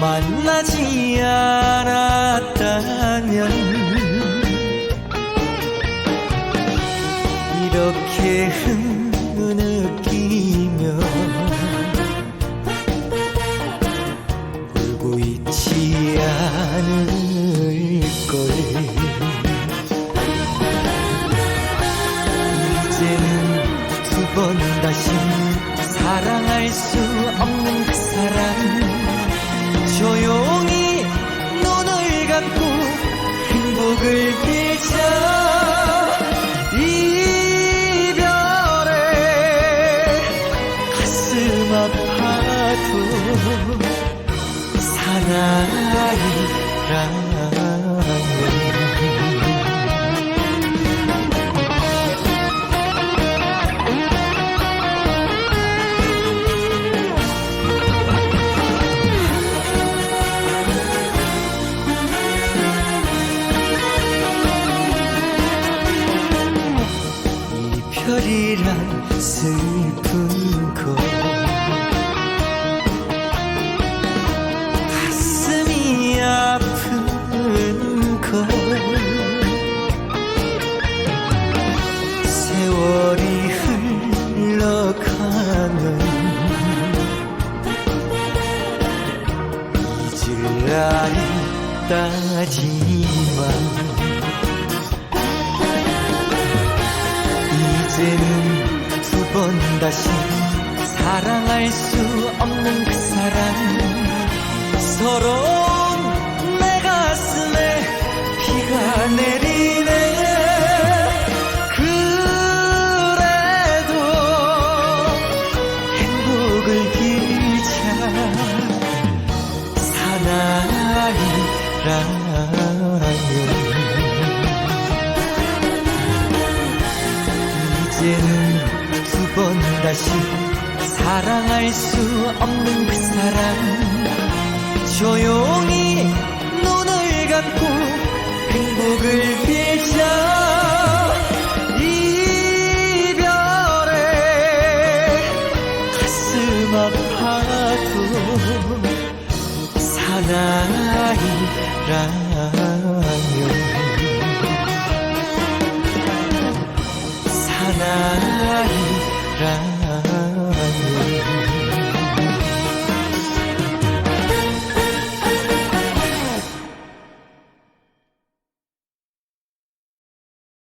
만나지 않았다면 이렇게 흐느끼며 울고 있지 않을 걸. 이제는 두 번 다시 사랑할 수 없는 그 사람 조용히 눈을 감고 행복을 빌자. 이별에 가슴 아파도 사나이라 이별이란 슬픈 것 가슴이 아픈 것 세월이 흘러가면 잊을 날이 따지만 이제는 두 번 다시 사랑할 수 없는 그 사람. 서러 다시 사랑할 수 없는 그 사람 조용히 눈을 감고 행복을 빌자 이별에 가슴 아파도 사나이라